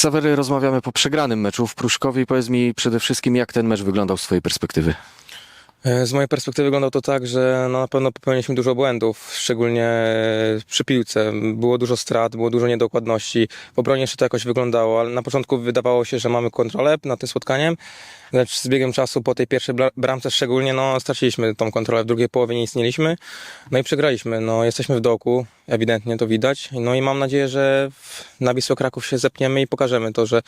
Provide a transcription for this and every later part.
Ksawery, rozmawiamy po przegranym meczu w Pruszkowie powiedz mi przede wszystkim, jak ten mecz wyglądał z twojej perspektywy. E, Z mojej perspektywy wyglądało to tak, że no na pewno popełniliśmy dużo błędów, szczególnie e, przy piłce. Było dużo strat, było dużo niedokładności. W obronie jeszcze to jakoś wyglądało, ale na początku wydawało się, że mamy kontrolę nad tym spotkaniem, lecz z biegiem czasu po tej pierwszej bra- bramce szczególnie no, straciliśmy tą kontrolę. W drugiej połowie nie istnieliśmy, no i przegraliśmy. No, jesteśmy w dołku, ewidentnie to widać. No i mam nadzieję, że na Wisłę Kraków się zepniemy i pokażemy to, że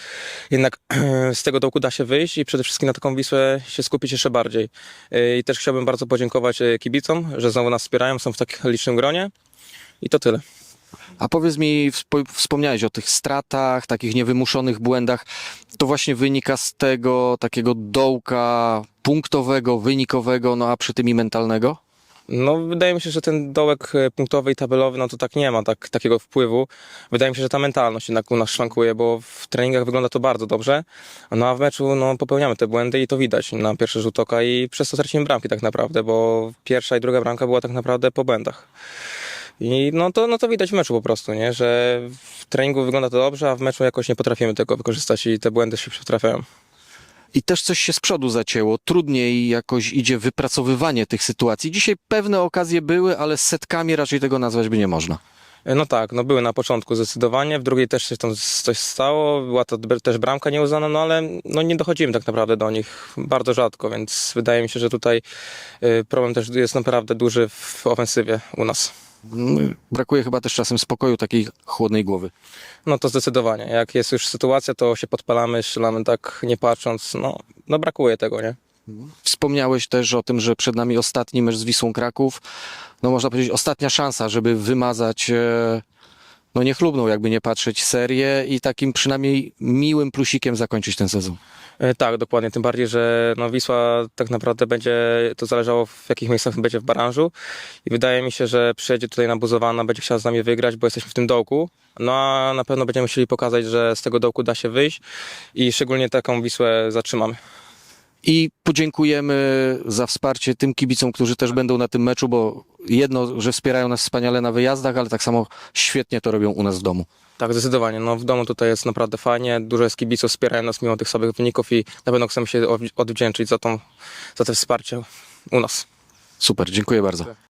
jednak z tego dołku da się wyjść i przede wszystkim na taką Wisłę się skupić jeszcze bardziej. Yy, I też chciałbym bardzo podziękować e, kibicom, że znowu nas wspierają, są w takim licznym gronie. I to tyle. A powiedz mi, wspo- wspomniałeś o tych stratach, takich niewymuszonych błędach. To właśnie wynika z tego takiego dołka punktowego, wynikowego, no a przy tym i mentalnego? No, wydaje mi się, że ten dołek e, punktowy i tabelowy, no to tak nie ma tak, takiego wpływu. Wydaje mi się, że ta mentalność jednak u nas szwankuje, bo w treningach wygląda to bardzo dobrze, no a w meczu no, popełniamy te błędy i to widać na pierwszy rzut oka i przez to tracimy bramki tak naprawdę, bo pierwsza i druga bramka była tak naprawdę po błędach. I no to, no to widać w meczu po prostu, nie? że w treningu wygląda to dobrze, a w meczu jakoś nie potrafimy tego wykorzystać i te błędy się przytrafiają. I też coś się z przodu zacięło. Trudniej jakoś idzie wypracowywanie tych sytuacji. Dzisiaj pewne okazje były, ale z setkami raczej tego nazwać by nie można. No tak, no były na początku zdecydowanie, w drugiej też się tam coś stało, była to też bramka nieuznana, no ale no nie dochodzimy tak naprawdę do nich bardzo rzadko, więc wydaje mi się, że tutaj y, problem też jest naprawdę duży w ofensywie u nas. Brakuje chyba też czasem spokoju, takiej chłodnej głowy. No to zdecydowanie, jak jest już sytuacja, to się podpalamy, strzelamy tak nie patrząc, no, no brakuje tego, nie? Wspomniałeś też o tym, że przed nami ostatni mecz z Wisłą Kraków. No można powiedzieć ostatnia szansa, żeby wymazać e, no niechlubną, jakby nie patrzeć, serię i takim przynajmniej miłym plusikiem zakończyć ten sezon. E, Tak, dokładnie. Tym bardziej, że no Wisła tak naprawdę będzie, to zależało w jakich miejscach będzie w baranżu i wydaje mi się, że przyjedzie tutaj na Buzowana, będzie chciała z nami wygrać, bo jesteśmy w tym dołku. No a na pewno będziemy musieli pokazać, że z tego dołku da się wyjść i szczególnie taką Wisłę zatrzymamy. I podziękujemy za wsparcie tym kibicom, którzy też będą na tym meczu, bo jedno, że wspierają nas wspaniale na wyjazdach, ale tak samo świetnie to robią u nas w domu. Tak, zdecydowanie. No w domu tutaj jest naprawdę fajnie, dużo jest kibiców, wspierają nas mimo tych słabych wyników i na pewno chcemy się odwdzięczyć za, tą, za to wsparcie u nas. Super, dziękuję bardzo.